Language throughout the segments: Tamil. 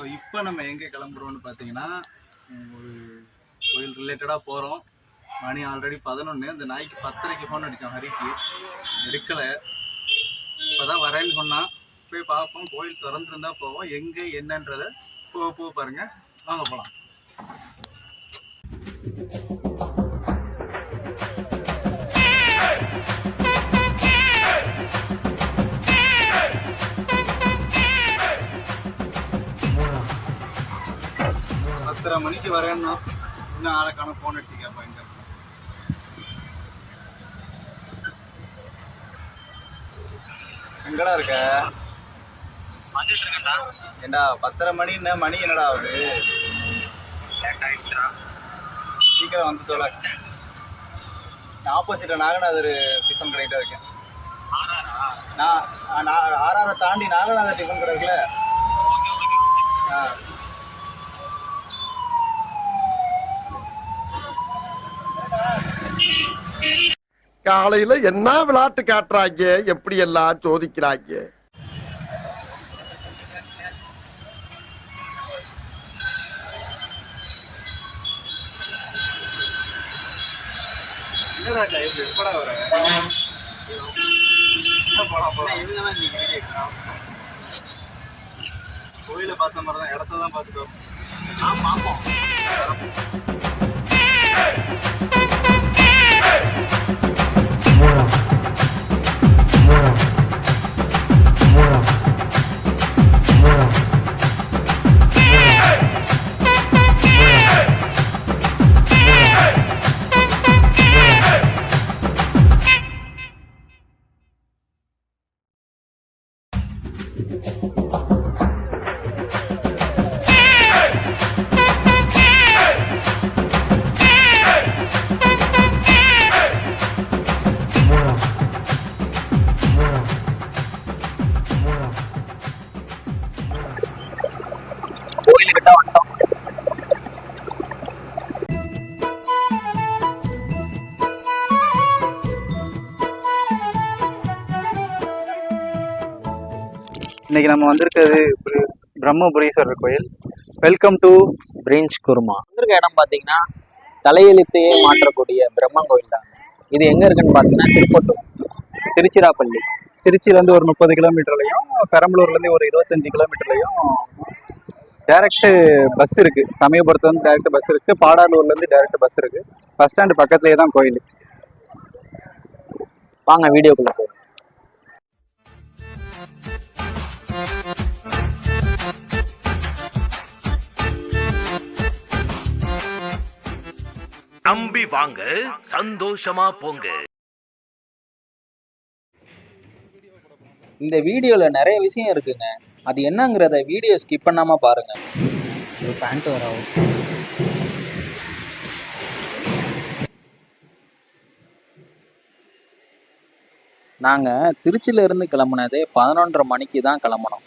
ஸோ இப்போ நம்ம எங்கே கிளம்புறோம்னு பார்த்தீங்கன்னா ஒரு கோயில் ரிலேட்டடாக போகிறோம் மணி ஆல்ரெடி பதினொன்று இந்த நாய்க்கு பத்தரைக்கு ஃபோன் அடித்தோம் ஹரிக்கு. எடுக்கலை. இப்போ தான் வரேன்னு சொன்னான் போய் பார்ப்போம். கோயில் திறந்துருந்தா போவோம். எங்கே என்னன்றதை போக போக பாருங்கள் வாங்க போகலாம் பத்தரை மணிக்கு வரேன்னா இன்னும் ஆளை காண ஃபோன் அடிச்சு கேட்பேன் இருக்கு. எங்கடா இருக்க? ஏண்டா பத்தரை மணி என்ன மணி என்னடா ஆகுது? சீக்கிரம் வந்து தொலை. ஆப்போசிட்ல நாகநாதர் டிஃபன் கடைக்கிட்ட இருக்கேன். நான் நான் ஆறாரை தாண்டி நாகநாதர் டிஃபன் கடை இருக்குல்ல? ஆ. காலையில என்ன விளையாட்டு காட்டுறாங்க? எப்படி எல்லாம் சோதிக்கிறாங்க? கோயில பார்த்த மாதிரி தான் இடத்த தான் பார்த்துட்டோம் பார்ப்போம் இன்னைக்கு நம்ம வந்திருக்கிறது பிர- பிரம்மபுரீஸ்வரர் கோயில். வெல்கம் டு பிரிஞ்ச் குருமா. வந்திருக்க இடம் பார்த்தீங்கன்னா தலையெழுத்தையே மாற்றக்கூடிய பிரம்மன் கோயில் தான். இது எங்க இருக்குன்னு பார்த்தீங்கன்னா திருப்பட்டூர் திருச்சிராப்பள்ளி. திருச்சியிலேருந்து ஒரு முப்பது கிலோமீட்டர்லையும் பெரம்பலூர்லேருந்து ஒரு இருபத்தஞ்சு கிலோமீட்டர்லையும் டேரக்ட் பஸ் இருக்கு. சமயபுரத்துலேருந்து டேரக்ட் பஸ் இருக்கு. பாடாலூர்லேருந்து டேரக்ட் பஸ் இருக்கு. பஸ் ஸ்டாண்டு பக்கத்துலேயே தான் கோயில். வாங்க வீடியோக்குள்ள போய் நம்பி வாங்க சந்தோஷமா போங்க. இந்த வீடியோல நிறைய விஷயம் இருக்குங்க. அது என்னங்கிறத வீடியோ ஸ்கிப் பண்ணாம பாருங்க. ஒரு பேண்ட் வராவும் நாங்கள் திருச்சியிலேருந்து கிளம்புனதே பதினொன்றரை மணிக்கு தான் கிளம்புனோம்.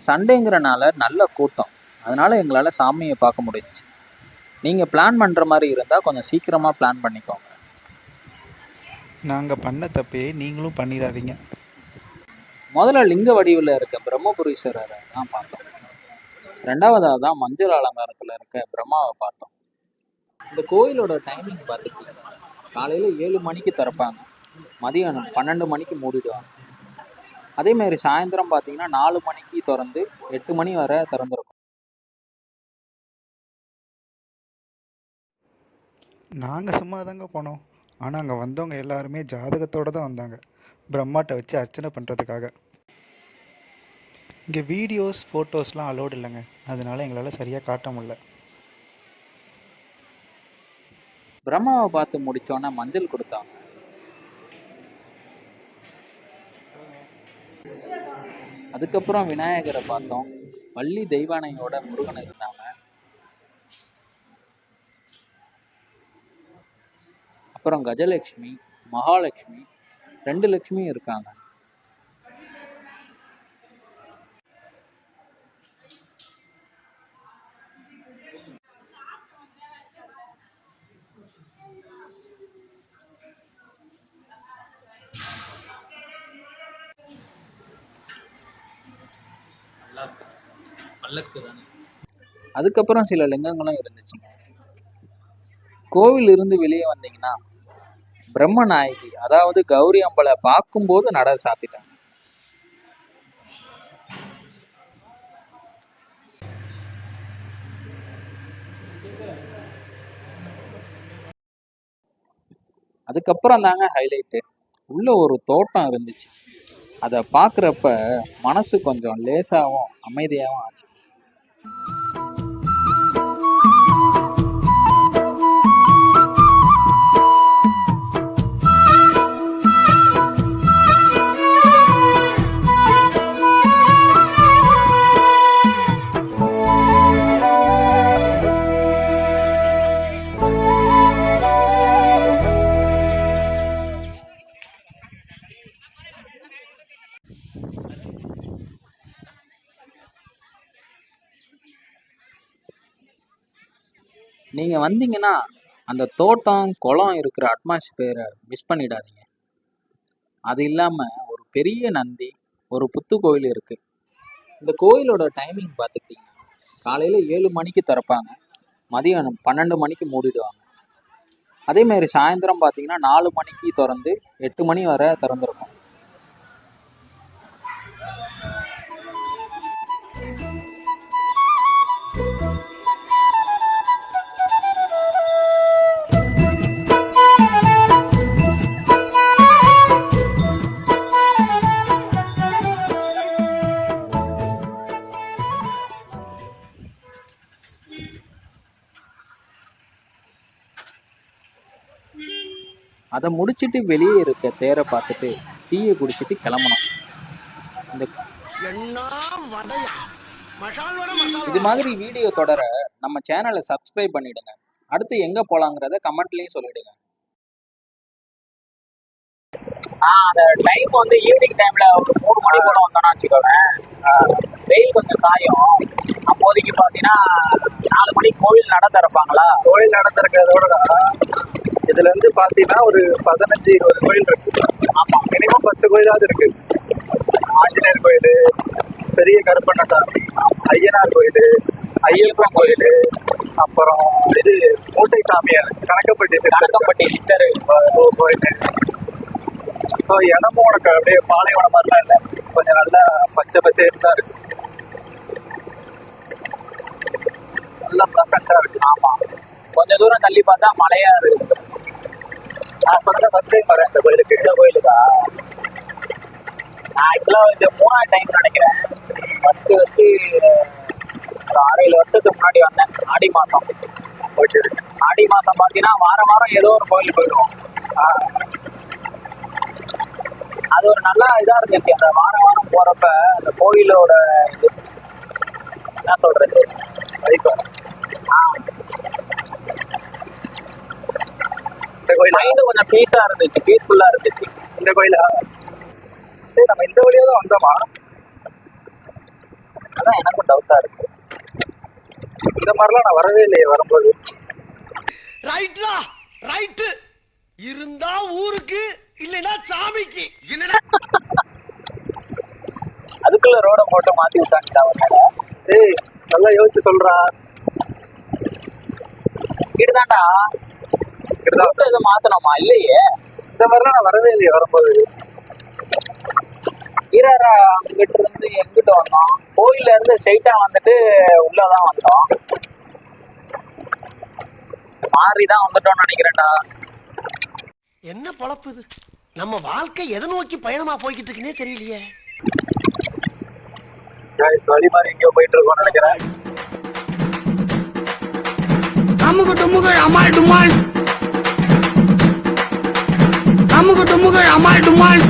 சண்டேங்கிறனால நல்ல கூட்டம். அதனால எங்களால் சாமியை பார்க்க முடிஞ்சுச்சு. நீங்கள் பிளான் பண்ணுற மாதிரி இருந்தால் கொஞ்சம் சீக்கிரமாக பிளான் பண்ணிக்கோங்க. நாங்கள் பண்ண தப்பையே நீங்களும் பண்ணிடாதீங்க. முதல்ல லிங்க வடிவில் இருக்க பிரம்மபுரீஸ்வரரை தான் பார்த்தோம். ரெண்டாவதாக தான் மஞ்சள் அலங்காரத்தில் இருக்க பிரம்மாவை பார்த்தோம். இந்த கோயிலோட டைமிங் பார்த்துக்கிட்டிங்கன்னா காலையில் ஏழு மணிக்கு திறப்பாங்க. மதியானம் பன்னெண்டு மணிக்கு மூடிடுவாங்க அதே மாதிரி சாயந்தரம் பார்த்தீங்கன்னா நாலு மணிக்கு திறந்து எட்டு மணி வரை திறந்துருக்கும். நாங்கள் சும்மா தாங்க போனோம். ஆனால் அங்கே வந்தவங்க எல்லாருமே ஜாதகத்தோடு தான் வந்தாங்க. பிரம்மாட்ட வச்சு அர்ச்சனை பண்ணுறதுக்காக இங்கே வீடியோஸ் ஃபோட்டோஸ்லாம் அலோடு இல்லைங்க. அதனால எங்களால் சரியாக காட்ட முடியல. பிரம்மாவை பார்த்து முடிச்சோன்னே மஞ்சள் கொடுத்தாங்க. அதுக்கப்புறம் விநாயகரை பார்த்தோம். வள்ளி தெய்வானையோட முருகன் இருந்தாங்க. அப்புறம் கஜலட்சுமி மகாலட்சுமி ரெண்டு லட்சுமியும் இருக்காங்க. பல்லக்கு தானே அதுக்கப்புறம் சில லிங்கங்களும் இருந்துச்சுங்க கோவில் இருந்து வெளியே வந்தீங்கன்னா பிரம்ம நாயகி அதாவது கௌரி அம்பலை பார்க்கும்போது நட சாத்திட்டாங்க. அதுக்கப்புறம் தாங்க ஹைலைட்டு உள்ள ஒரு தோட்டம் இருந்துச்சு. அதை பார்க்குறப்ப மனசு கொஞ்சம் லேசாகவும் அமைதியாகவும் ஆச்சு. நீங்கள் வந்தீங்கன்னா அந்த தோட்டம் குளம் இருக்கிற அட்மாஸ்பியரை மிஸ் பண்ணிடாதீங்க. அது இல்லாமல் ஒரு பெரிய நந்தி ஒரு புத்து கோயில் இருக்குது இந்த கோயிலோட டைமிங் பார்த்துக்கிட்டிங்கன்னா காலையில் ஏழு மணிக்கு திறப்பாங்க. மதியானம் பன்னெண்டு மணிக்கு மூடிடுவாங்க. அதே மாதிரி சாயந்தரம் பார்த்தீங்கன்னா நாலு மணிக்கு திறந்து எட்டு மணி வரை திறந்துருக்கும். அதை முடிச்சிட்டு வெளியே இருக்க தேரை பார்த்துட்டு டீயை குடிச்சிட்டு கிளம்பணும். இந்த இது மாதிரி வீடியோ தொடர நம்ம சேனலை சப்ஸ்கிரைப் பண்ணிடுங்க. அடுத்து எங்க போலாங்கிறத கமெண்ட்லயும் சொல்லிடுங்க. அந்த டைம் வந்து ஈவினிங் டைம்ல ஒரு மூணு மணி போல வந்தோம்னா வச்சுக்கோங்க வெயில் கொஞ்சம் சாயும். அப்போதைக்கு பார்த்தீங்கன்னா நாலு மணிக்கு கோவில் நட திறப்பாங்களா? கோயில் நடந்திருக்கிறதோட இதுல இருந்து பாத்தீங்கன்னா ஒரு பதினஞ்சு இருபது கோயில் இருக்கு. ஆமா. மினிமம் பத்து கோயிலாவது இருக்கு. ஆஞ்சநேயர் கோயில். பெரிய கருப்பண்ணசாமி ஐயனார் கோயில் ஐயப்பன் கோயில் அப்புறம் இது மூட்டை சாமியார் கணக்கப்பட்டி கணக்கப்பட்டி சித்தர் கோயில். ஸோ இடமும் உனக்கு அப்படியே பாலைவனம் மாதிரிலாம் இல்லை. கொஞ்சம் நல்லா பச்சை பசேர்னு தான் இருக்கு. நல்லா ப்ளசண்டா இருக்கு. ஆமா. கொஞ்ச தூரம் தள்ளி பார்த்தா மலையா இருக்கு. நான் சொன்ன ஃபர்ஸ்ட் டைம் வரேன் இந்த கோயிலுக்கு. இந்த கோயிலுக்கா? நான் ஆக்சுவலாக இது மூணாவது டைம் நினைக்கிறேன். ஃபஸ்ட்டு ஃபஸ்ட்டு ஒரு ஆறு ஏழு வருஷத்துக்கு முன்னாடி வந்தேன். ஆடி மாதம் ஓகே ஆடி மாதம் பார்த்தீங்கன்னா வாரம் வாரம் ஏதோ ஒரு கோயில் போயிடுவோம். அது ஒரு நல்ல இதாக இருந்துச்சு. அந்த வாரம் வாரம் போகிறப்ப அந்த கோயிலோட இது என்ன சொல்கிறது வைப்பேன் ஆ. இந்த கோயில்? மைண்டு கொஞ்சம் பீஸாக இருந்துச்சு பீஸ்ஃபுல்லாக இருந்துச்சு. இந்த கோயிலா? சரி நம்ம இந்த வழியா தான் வந்தோமா? அதான் எனக்கும் டவுட்டாக இருக்கு. இந்த மாதிரிலாம் நான் வரவே இல்லையே வரும்போது. ரைட்லா ரைட்டு இருந்தா ஊருக்கு இல்லைன்னா சாமிக்கு. அதுக்குள்ள ரோட போட்டு மாத்தி விட்டாங்க அவனால ஏய் நல்லா யோசிச்சு சொல்றா. route எதுவும் மாத்தணுமா? இல்லையே. இந்த மாதிரிலாம் நான் வரவே இல்லையே வரும்போது. ஈரரா அங்கிட்டு இருந்து எங்கிட்ட வந்தோம். கோயில இருந்து ஸ்ட்ரைட்டா வந்துட்டு உள்ளதான் வந்தோம். மாறி தான் வந்துட்டோம்னு நினைக்கிறேன்டா. என்ன பொழப்பு இது? நம்ம வாழ்க்கை எதை நோக்கி பயணமா போய்கிட்டு இருக்குன்னே தெரியலையே வழி மாதிரி எங்கேயோ போயிட்டு இருக்கோம்னு நினைக்கிறேன். அமுகு டுமுகள் அமால் டுமாள் அமுகு டுமுகள் அமால் டுமால்.